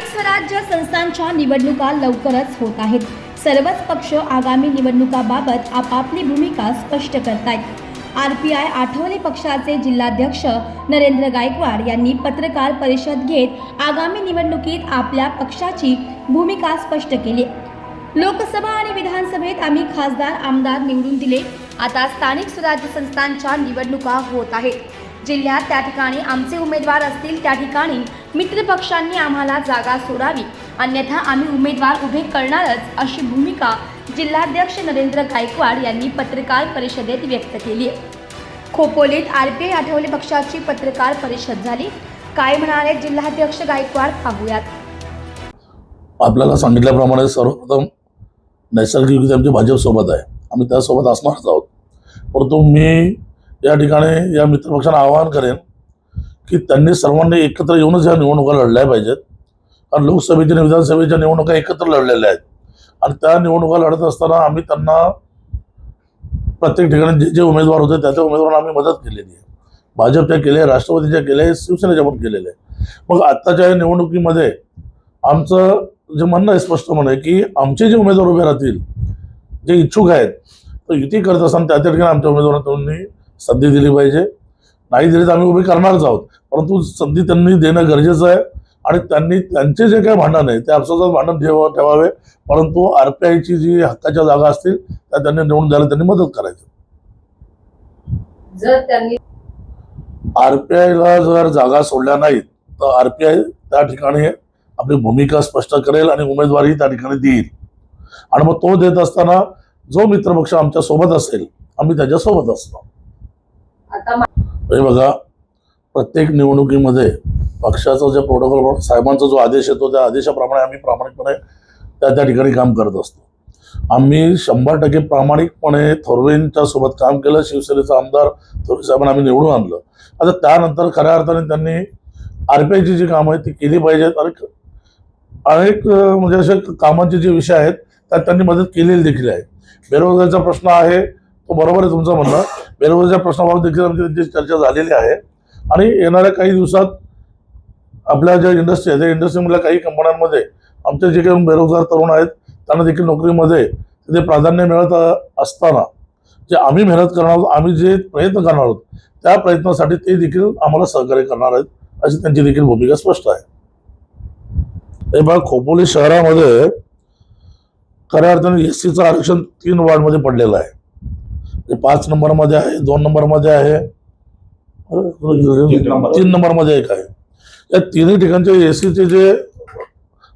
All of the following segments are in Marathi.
स्थानिक स्वराज्य संस्थांच्या निवडणुका लवकरच होत आहेत. सर्वच पक्ष आगामी निवडणुकाबाबत आपापली भूमिका स्पष्ट करतायत. आर पी आय आठवले पक्षाचे जिल्हाध्यक्ष नरेंद्र गायकवाड यांनी पत्रकार परिषद घेत आगामी निवडणुकीत आपल्या पक्षाची भूमिका स्पष्ट केली. लोकसभा आणि विधानसभेत आम्ही खासदार आमदार निवडून दिले. आता स्थानिक स्वराज्य संस्थांच्या निवडणुका होत आहेत. जिल्ह्यात त्या ठिकाणी आमचे उमेदवार असतील त्या ठिकाणी मित्रपक्षांनी आम्हाला जागा सोडावी. अन्यथा आम्ही उमेदवार उभे करणारच अशी भूमिका जिल्हाध्यक्ष नरेंद्र गायकवाड यांनी पत्रकार परिषदेत व्यक्त केली. आहे खोपोलीत आर पी आय आठवले पक्षाची पत्रकार परिषद झाली. काय म्हणाले जिल्हाध्यक्ष गायकवाड? पाहूयात आपल्याला सांगितल्याप्रमाणे सर्वप्रथम नैसर्गिक आमची भाजपसोबत आहे. आम्ही त्यासोबत असणारच आहोत. परंतु मी या ठिकाणी या मित्रपक्षांना आवाहन करेन की त्यांनी सर्वांनी एकत्र येऊनच ह्या निवडणुका लढल्या पाहिजेत. कारण लोकसभेच्या आणि विधानसभेच्या निवडणुका एकत्र लढलेल्या आहेत. आणि त्या निवडणुका लढत असताना आम्ही त्यांना प्रत्येक ठिकाणी जे जे उमेदवार होते त्या त्या उमेदवारांना आम्ही मदत केलेली आहे. भाजपच्या केले राष्ट्रवादीच्या केले शिवसेनेच्या पण केलेले आहे मग आत्ताच्या या निवडणुकीमध्ये आमचं जे म्हणणं आहे स्पष्ट म्हणणं आहे की आमचे जे उमेदवार उभे राहतील जे इच्छुक आहेत तर युती करत असताना त्या त्या ठिकाणी आमच्या उमेदवारांनी त्यांनी संधी दिली पाहिजे. नाही दिली तर आम्ही उभे करणारच आहोत. परंतु संधी त्यांनी देणं गरजेचं आहे आणि त्यांनी त्यांचे जे काही भांडण आहे ते आपसात भांडण ठेवा ठेवावे. परंतु आर पी आयची जी हक्काच्या जागा असतील त्या त्यांनी निवडून द्यायला त्यांनी मदत करायची. आर पी आयला जर जागा सोडल्या नाहीत तर आर पी आय त्या ठिकाणी आपली भूमिका स्पष्ट करेल आणि उमेदवारी त्या ठिकाणी देईल. आणि मग तो देत असताना जो मित्रपक्ष आमच्यासोबत असेल आम्ही त्याच्या सोबत असणार आता मा- हे बघा प्रत्येक निवडणुकीमध्ये पक्षाचा जे प्रोटोकॉल साहेबांचा जो आदेश येतो त्या आदेशाप्रमाणे आम्ही प्रामाणिकपणे त्या त्या ठिकाणी काम करत असतो. आम्ही शंभर टक्के प्रामाणिकपणे थोरवेंच्या सोबत काम केलं शिवसेनेचा आमदार थोरवे साहेबांना आम्ही निवडून आणलं. आता त्यानंतर खऱ्या अर्थाने त्यांनी आर पी आयची जी कामं आहेत ती केली पाहिजेत. अनेक अनेक म्हणजे असे कामांचे जे विषय आहेत त्यात त्यांनी मदत केलेली देखील आहे. बेरोजगारीचा प्रश्न आहे तो बरोबर आहे तुमचं म्हणणं. बेरोजगारीच्या प्रश्नाबाबत देखील आमची त्यांची चर्चा झालेली आहे. आणि येणाऱ्या काही दिवसात आपल्या ज्या इंडस्ट्री आहे त्या इंडस्ट्रीमधल्या काही कंपन्यांमध्ये आमचे जे काही बेरोजगार तरुण आहेत त्यांना देखील नोकरीमध्ये तिथे प्राधान्य मिळत असताना जे आम्ही मेहनत करणार आहोत आम्ही जे प्रयत्न करणार आहोत त्या प्रयत्नासाठी ते देखील आम्हाला सहकार्य करणार आहेत अशी त्यांची देखील भूमिका स्पष्ट आहे. हे बघा खोपोली शहरामध्ये खऱ्या अर्थाने एस सीचं आरक्षण तीन वार्डमध्ये पडलेलं आहे. ते पाच नंबरमध्ये आहे दोन नंबरमध्ये आहे. तीन नंबरमध्ये. एक आहे. या तिन्ही ठिकाणचे एसीचे जे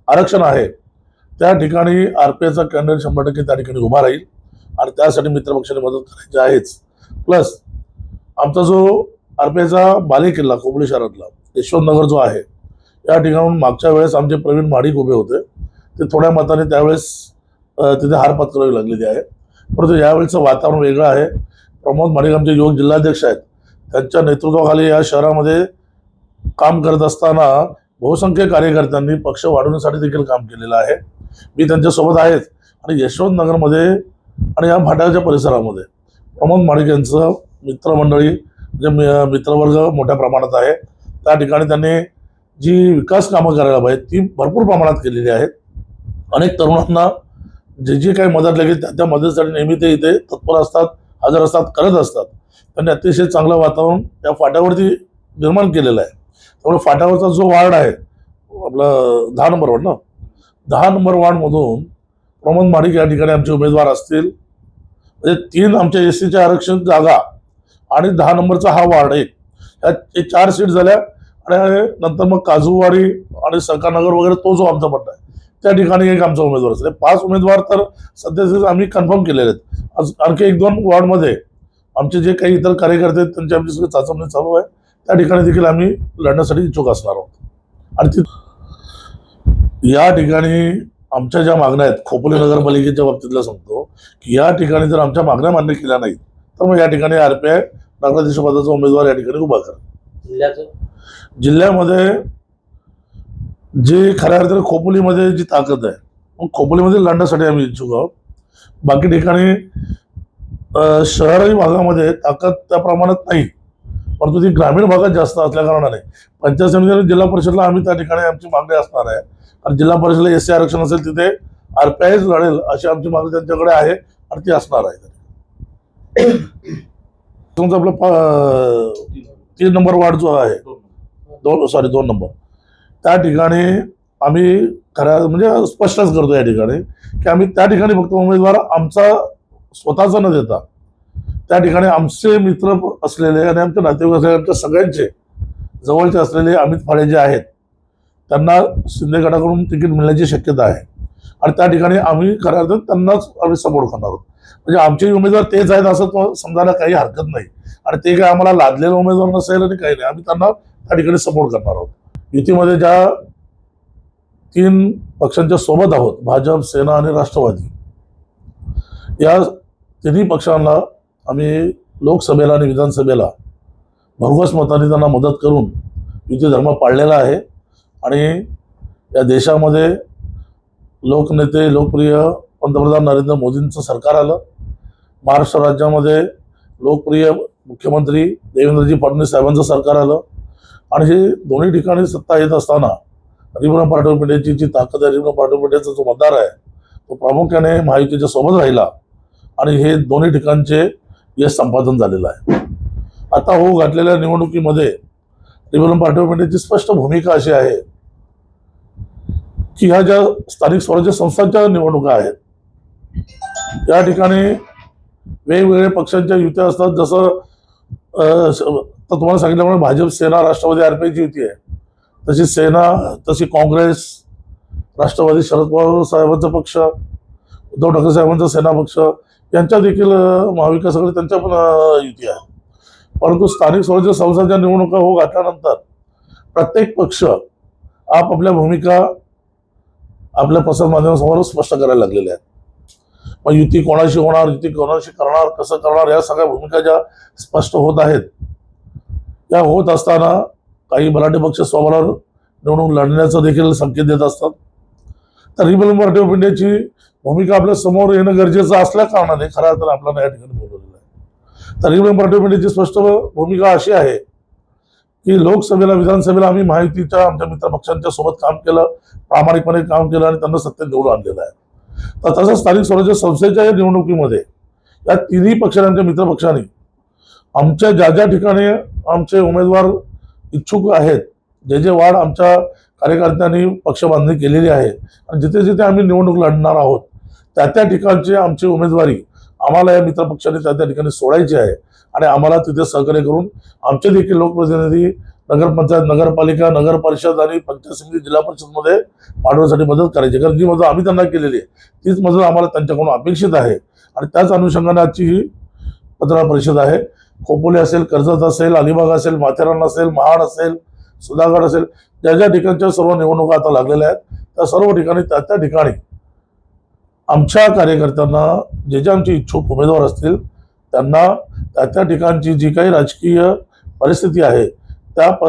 आरक्षण आहे त्या ठिकाणी आरपीआयचा कॅन्डिडेट शंभर टक्के त्या ठिकाणी उभा राहील आणि त्यासाठी मित्रपक्षाने मदत करायची आहेच. प्लस आमचा जो आरपीआयचा बाले किल्ला कोबळी शहरातला यशवंतनगर जो आहे या ठिकाणून मागच्या वेळेस आमचे प्रवीण माडिक उभे होते. ते थोड्या मताने त्यावेळेस तिथे हार पत्करावी लागलेली आहे. परंतु यावेळेचं वातावरण वेगळं आहे. प्रमोद माडिक आमचे युवक जिल्हाध्यक्ष आहेत. त्यांच्या नेतृत्वाखाली या शहरामध्ये काम करत असताना बहुसंख्य कार्यकर्त्यांनी पक्ष वाढवण्यासाठी देखील काम केलेलं आहे. मी त्यांच्यासोबत आहेत आणि यशवंत नगरमध्ये आणि या भाटाच्या परिसरामध्ये. प्रमोद माडिक यांचं मित्रमंडळी म्हणजे जे मि- मित्रवर्ग मोठ्या प्रमाणात आहे. त्या ठिकाणी त्यांनी जी विकास कामं करायला पाहिजे ती भरपूर प्रमाणात केलेली आहेत. अनेक तरुणांना जे जे काही मदत लागेल त्या त्या मदतीसाठी नेहमी ते इथे तत्पर असतात हजर असतात करत असतात. त्यांनी अतिशय चांगलं वातावरण या फाट्यावरती निर्माण केलेलं आहे. त्यामुळे फाट्यावरचा जो वार्ड आहे आपला दहा नंबर वार्ड ना? दहा नंबर वार्डमधून प्रमोद माडिक या ठिकाणी आमचे उमेदवार असतील. म्हणजे तीन आमच्या एस सीच्या आरक्षण जागा आणि दहा नंबरचा हा वार्ड एक. ह्या चार सीट झाल्या आणि नंतर मग काजूवाडी आणि सरकारनगर वगैरे तो जो आमचा पट्टा आहे. त्या ठिकाणी एक आमचा उमेदवार असेल हे पाच उमेदवार तर सध्या आम्ही कन्फर्म केलेले आहेत. आज आणखी एक दोन वॉर्डमध्ये आमचे जे काही इतर कार्यकर्ते आहेत त्यांची आमची सगळी चाचपणी चालू आहे. त्या ठिकाणी देखील आम्ही लढण्यासाठी इच्छुक असणार आहोत. आणि ती या ठिकाणी आमच्या ज्या मागण्या आहेत खोपोली नगरपालिकेच्या बाबतीतल्या सांगतो की या ठिकाणी जर आमच्या मागण्या मान्य केल्या नाहीत तर मग या ठिकाणी आर पी आय नगराध्यक्ष पदाचा उमेदवार या ठिकाणी उभा करा जिल्ह्याचं? जिल्ह्यामध्ये जे खऱ्या अर्थाने खोपोलीमध्ये जी ताकद आहे मग खोपोलीमध्ये लढण्यासाठी आम्ही इच्छुक आहोत. बाकी ठिकाणी शहरी भागामध्ये ताकद त्या प्रमाणात नाही. परंतु ती ग्रामीण भागात जास्त असल्या कारणाने. पंचायत समिती आणि जिल्हा परिषदला आम्ही त्या ठिकाणी आमची मागणी असणार आहे. आणि जिल्हा परिषदला एस सी आरक्षण असेल तिथे आरपीआयच लढेल अशी आमची मागणी त्यांच्याकडे आहे आणि ती असणार आहे. तुमचा आपला पा- तीन नंबर वार्ड जो आहे दोन सॉरी दोन नंबर. त्या ठिकाणी आम्ही खऱ्या म्हणजे स्पष्टच करतो या ठिकाणी की आम्ही त्या ठिकाणी फक्त उमेदवार आमचा स्वतःचा न देता त्या ठिकाणी आमचे मित्र असलेले आणि आमचे नातेवाईक असलेले आमच्या सगळ्यांचे जवळचे असलेले अमित फाळे जे आहेत त्यांना शिंदे गटाकडून तिकीट मिळण्याची शक्यता आहे. आणि त्या ठिकाणी आम्ही खऱ्या अर्थात त्यांनाच आम्ही सपोर्ट करणार आहोत. म्हणजे आमचे उमेदवार तेच आहेत असं तो समजायला काही हरकत नाही. आणि ते काय आम्हाला लादलेला उमेदवार नसेल आणि काही नाही आम्ही त्यांना त्या ठिकाणी सपोर्ट करणार आहोत. युतीमध्ये ज्या तीन पक्षांच्या सोबत आहोत भाजप सेना आणि राष्ट्रवादी या तिन्ही पक्षांना आम्ही लोकसभेला आणि विधानसभेला भरघोस मताने त्यांना मदत करून युती धर्म पाळलेला आहे. आणि या देशामध्ये लोकनेते लोकप्रिय पंतप्रधान नरेंद्र मोदींचं सरकार आलं. महाराष्ट्र राज्यामध्ये लोकप्रिय मुख्यमंत्री देवेंद्रजी फडणवीस साहेबांचं सरकार आलं. आणि हे दोन्ही ठिकाणी सत्ता येत असताना रिमोना पाठव पिंड्याची जी ताकद आहे रिमोना पाठव पिंड्याचा जो मतदार आहे तो प्रामुख्याने महायुतीच्या सोबत राहिला आणि हे दोन्ही ठिकाणचे यश संपादन झालेलं आहे. आता हो घातलेल्या निवडणुकीमध्ये रिमोना पाठव पिंड्याची स्पष्ट भूमिका अशी आहे की ह्या ज्या स्थानिक स्वराज्य संस्थांच्या निवडणुका आहेत या ठिकाणी वेगवेगळ्या पक्षांच्या युत्या असतात. जसं तर तुम्हाला सांगितल्याप्रमाणे भाजप सेना राष्ट्रवादी आरपीआयची युती आहे. तशी सेना तशी काँग्रेस राष्ट्रवादी शरद पवार साहेबांचा पक्ष उद्धव ठाकरे साहेबांचा सेना पक्ष यांच्या देखील महाविकासाकडे त्यांच्या पण युती आहे. परंतु स्थानिक स्वराज्य संस्थांच्या निवडणुका हो घातल्यानंतर प्रत्येक पक्ष आपापल्या भूमिका आपल्या प्रसारमाध्यमांसमोर स्पष्ट करायला लागलेल्या आहेत. मग युती कोणाशी होणार युती कोणाशी करणार कसं करणार या सगळ्या भूमिका ज्या स्पष्ट होत आहेत त्या होत असताना काही मराठी पक्ष स्वबळावर निवडणूक लढण्याचा देखील संकेत देत असतात. तर रिपब्लिक पार्टी ऑफ इंडियाची भूमिका आपल्यासमोर येणं गरजेचं असल्या कारणाने खऱ्या अर्थाने आपल्याला या ठिकाणी बोलवलेलं आहे. तर रिपब्लिक पार्टी ऑफ इंडियाची स्पष्ट भूमिका अशी आहे की लोकसभेला विधानसभेला आम्ही माहितीच्या आमच्या मित्र पक्षांच्या सोबत काम केलं प्रामाणिकपणे काम केलं आणि त्यांना सत्तेत निवडून आणलेलं आहे. तर तसंच स्थानिक स्वराज्य संस्थेच्या या निवडणुकीमध्ये या तिन्ही पक्षांच्या मित्रपक्षांनी आमच्या ज्या ज्या ठिकाणी आमचे उमेदवार इच्छुक आहेत जे जे वाढ आमच्या कार्यकर्त्यांनी पक्षबांधणी केलेली आहे आणि जिथे जिथे आम्ही निवडणूक लढणार आहोत त्या त्या ठिकाणची आमची उमेदवारी आम्हाला या मित्रपक्षाने त्या त्या ठिकाणी सोडायची आहे आणि आम्हाला तिथे सहकार्य करून आमचे देखील लोकप्रतिनिधी नगरपंचायत नगरपालिका नगर परिषद आणि पंचायत समिती जिल्हा परिषदमध्ये वाढवण्यासाठी मदत करायची. कारण जी मदत आम्ही त्यांना केलेली आहे तीच मदत आम्हाला त्यांच्याकडून अपेक्षित आहे. आणि त्याच अनुषंगाने आजची ही पत्रकार परिषद आहे. खोपोली असेल कर्जत असेल अलिबाग असेल माथेरान असेल महाड असेल सुधागड असेल ज्या ज्या ठिकाणच्या सर्व निवडणुका आता लागलेल्या आहेत त्या सर्व ठिकाणी त्या त्या ठिकाणी आमच्या कार्यकर्त्यांना जे जे आमचे इच्छुक उमेदवार असतील त्यांना त्या त्या ठिकाणची जी काही राजकीय परिस्थिती आहे त्या प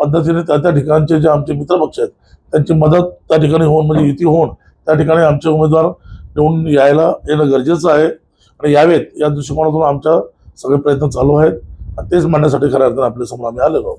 पद्धतीने त्या त्या ठिकाणचे जे आमचे मित्रपक्ष आहेत त्यांची मदत त्या ठिकाणी होऊन म्हणजे युती होऊन त्या ठिकाणी आमचे उमेदवार निवडून यायला येणं गरजेचं आहे. आणि यावेत या दृष्टिकोनातून आमच्या सगळे प्रयत्न चालू आहेत. आणि तेच म्हणण्यासाठी खऱ्या अर्थाने आपल्यासमोर आम्ही आलेलो आहोत.